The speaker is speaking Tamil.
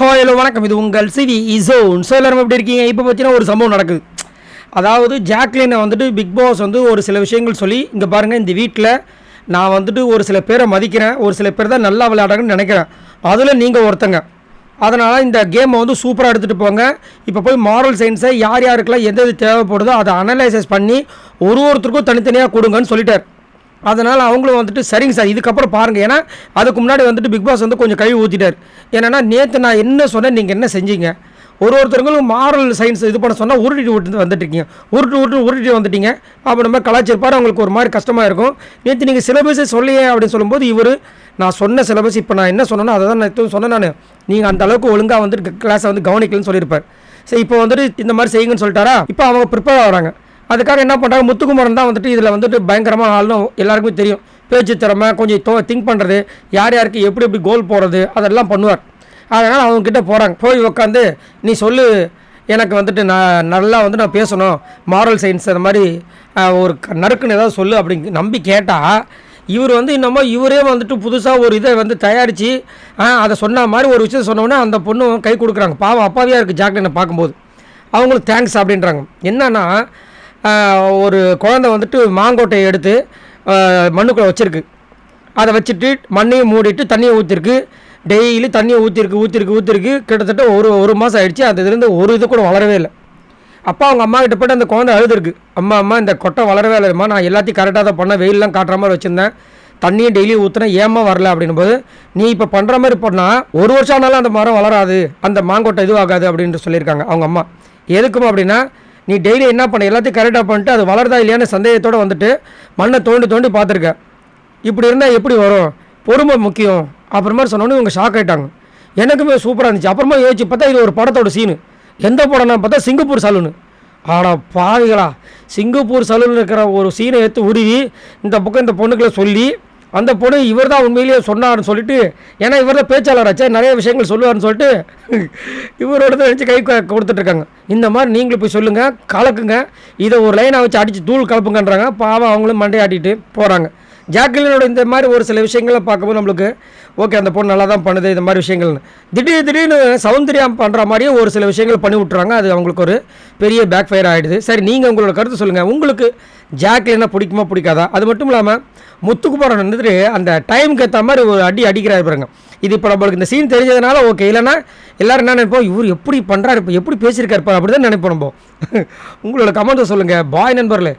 ஹலோ வணக்கம். இது உங்கள் சிவி இசோன் ஸோ எல்லாரும் எப்படி இருக்கீங்க? இப்போ பார்த்தீங்கன்னா ஒரு சம்பவம் நடக்குது. அதாவது ஜாக்லினை வந்துட்டு பிக் பாஸ் வந்து ஒரு சில விஷயங்கள் சொல்லி இங்கே பாருங்கள் இந்த வீட்டில் நான் வந்துட்டு ஒரு சில பேரை மதிக்கிறேன் ஒரு சில பேர் தான் நல்லா விளையாடுறாங்கன்னு நினைக்கிறேன். அதில் நீங்கள் ஒருத்தங்க. அதனால் இந்த கேமை வந்து சூப்பராக எடுத்துகிட்டு போங்க. இப்போ போய் மாரல் சயின்ஸை யார் யாருக்கெல்லாம் எந்த எது தேவைப்படுதோ அதை அனலைசஸ் பண்ணி ஒரு ஒருத்தருக்கும் தனித்தனியாக கொடுங்கன்னு சொல்லிட்டார். அதனால் அவங்களும் வந்துட்டு சரிங்க சார் இதுக்கப்புறம் பாருங்கள் ஏன்னா அதுக்கு முன்னாடி வந்துட்டு பிக் பாஸ் வந்து கொஞ்சம் கழுவி ஊற்றிட்டார் ஏன்னா நேற்று நான் என்ன சொன்னேன் நீங்கள் என்ன செஞ்சீங்க? ஒரு ஒருத்தருங்களும் மாரல் சயின்ஸ் இது பண்ண சொன்னால் உருட்டி விட்டு வந்துட்டு இருக்கீங்க உருட்டு உருட்டு உருட்டி வந்துட்டீங்க. அப்போ நம்ம கலாச்சிருப்பார் அவங்களுக்கு ஒரு மாதிரி கஷ்டமாக இருக்கும். நேற்று நீங்கள் சிலபஸே சொல்லியே அப்படின்னு சொல்லும்போது இவர் நான் சொன்ன சிலபஸ் இப்போ நான் என்ன சொன்னேனோ அதை தான் நான் சொன்னேன் நான். நீங்கள் அந்த அளவுக்கு ஒழுங்காக வந்துட்டு கிளாஸை வந்து கவனிக்கலன்னு சொல்லியிருப்பார். சரி இப்போ வந்துட்டு இந்த மாதிரி செய்யுங்கன்னு சொல்லிட்டாரா? இப்போ அவங்க ப்ரிப்பேர் ஆகிறாங்க. அதுக்காக என்ன பண்ணுறாங்க முத்துக்குமரன் தான் வந்துட்டு இதில் வந்துட்டு பயங்கரமாக ஆள்னு எல்லாருக்குமே தெரியும். பேச்சு திறமை கொஞ்சம் தோ திங்க் பண்ணுறது யார் யாருக்கு எப்படி எப்படி கோல் போடுறது அதெல்லாம் பண்ணுவார். அதனால் அவங்கக்கிட்ட போகிறாங்க போய் உட்காந்து நீ சொல்லு எனக்கு வந்துட்டு நான் நல்லா வந்து நான் பேசணும். மாரல் சயின்ஸ் அந்த மாதிரி ஒரு நறுக்குன்னு ஏதாவது சொல்லு அப்படிங்க நம்பி கேட்டால் இவர் வந்து இன்னமும் இவரே வந்துட்டு புதுசாக ஒரு இதை வந்து தயாரித்து அதை சொன்ன மாதிரி ஒரு விஷயம் சொன்னோன்னே அந்த பொண்ணு கை கொடுக்குறாங்க. பாவம் அப்பாவியாக இருக்குது ஜாக்லினை பார்க்கும்போது. அவங்களுக்கு தேங்க்ஸ் அப்படின்றாங்க. என்னன்னா ஒரு குழந்தை வந்துட்டு மாங்கோட்டையை எடுத்து மண்ணுக்குள்ளே வச்சுருக்கு. அதை வச்சுட்டு மண்ணையும் மூடிட்டு தண்ணியை ஊற்றிருக்கு டெய்லி தண்ணியை ஊற்றிருக்கு ஊற்றிருக்கு ஊற்றிருக்கு கிட்டத்தட்ட ஒரு ஒரு மாதம் ஆயிடுச்சு. அந்த இதுலேருந்து ஒரு இது கூட வளரவே இல்லை. அப்பா அவங்க அம்மா கிட்ட போய்ட்டு அந்த குழந்தை அழுதுருக்கு. அம்மா அம்மா இந்த கொட்டை வளரவே இல்லைம்மா நான் எல்லாத்தையும் கரெக்டாக தான் பண்ணேன். வெயிலெலாம் காட்டுற மாதிரி வச்சுருந்தேன். தண்ணியும் டெய்லி ஊற்றுனேன் ஏமா வரல அப்படின்னும்போது நீ இப்போ பண்ணுற மாதிரி பண்ணால் ஒரு வருஷம் ஆனாலும் அந்த மரம் வளராது. அந்த மாங்கொட்டை இதுவாகாது அப்படின்ட்டு சொல்லியிருக்காங்க அவங்க அம்மா. எதுக்கும் அப்படின்னா நீ டெய்லி என்ன பண்ண? எல்லாத்தையும் கரெக்டாக பண்ணிட்டு அது வளருதா இல்லையான்னு சந்தேகத்தோடு வந்துட்டு மண்ணை தோண்டி தோண்டி பார்த்துருக்க. இப்படி இருந்தால் எப்படி வரும்? பொறுமை முக்கியம். அப்புறமா சொன்னோன்னு இவங்க ஷாக் ஆயிட்டாங்க. எனக்குமே சூப்பராக இருந்துச்சு. அப்புறமா யோசிச்சு பார்த்தா இது ஒரு படத்தோட சீனு எந்த படம்னா பார்த்தா சிங்கப்பூர் சலூனு ஆடா பாவிகளா. சிங்கப்பூர் சலூன் இருக்கிற ஒரு சீனை எடுத்து உருவி இந்த பக்கம் இந்த பொண்ணுக்களை சொல்லி அந்த பொண்ணு இவர் தான் உண்மையிலேயே சொன்னார்னு சொல்லிட்டு ஏன்னா இவர் தான் பேச்சாளராச்சே நிறைய விஷயங்கள் சொல்லுவார்னு சொல்லிட்டு இவரோட தான் நினச்சி கை க- கொடுத்துட்ருக்காங்க. இந்த மாதிரி நீங்களும் போய் சொல்லுங்கள் கலக்குங்க. இதை ஒரு லைனாக வச்சு அடித்து தூள் கலப்புங்கன்றாங்க. பாவம் அவங்களும் மண்டையாட்டிட்டு போகிறாங்க ஜாக்லினோட இந்த மாதிரி ஒரு சில விஷயங்களை பார்க்கும்போது நம்மளுக்கு ஓகே அந்த பொண்ணு நல்லா தான் பண்ணுது இந்த மாதிரி விஷயங்கள்னு திடீர் திடீர்னு சௌந்தர்யம் பண்ணுற மாதிரியே ஒரு சில விஷயங்கள் பண்ணி விட்றாங்க அது அவங்களுக்கு ஒரு பெரிய பேக் ஃபயர் ஆகிடுது சரி நீங்கள் உங்களோட கருத்து சொல்லுங்கள் உங்களுக்கு ஜாக்லினா பிடிக்குமா பிடிக்காதா? அது மட்டும் இல்லாமல் முத்துக்குமாரன் வந்துட்டு அந்த டைமுக்கு ஏற்ற மாதிரி ஒரு அடி அடிக்கிறாரு பாருங்க. இது இப்போ நம்மளுக்கு இந்த சீன் தெரிஞ்சதுனால ஓகே இல்லைன்னா எல்லாரும் என்ன நினைப்போம் இவர் எப்படி பண்ணுறாரு இப்போ எப்படி பேசியிருக்காரு அப்படி தான் நினைப்போம் நம்ம. உங்களோட கமெண்ட்டை சொல்லுங்கள் பாய் நண்பர்களே.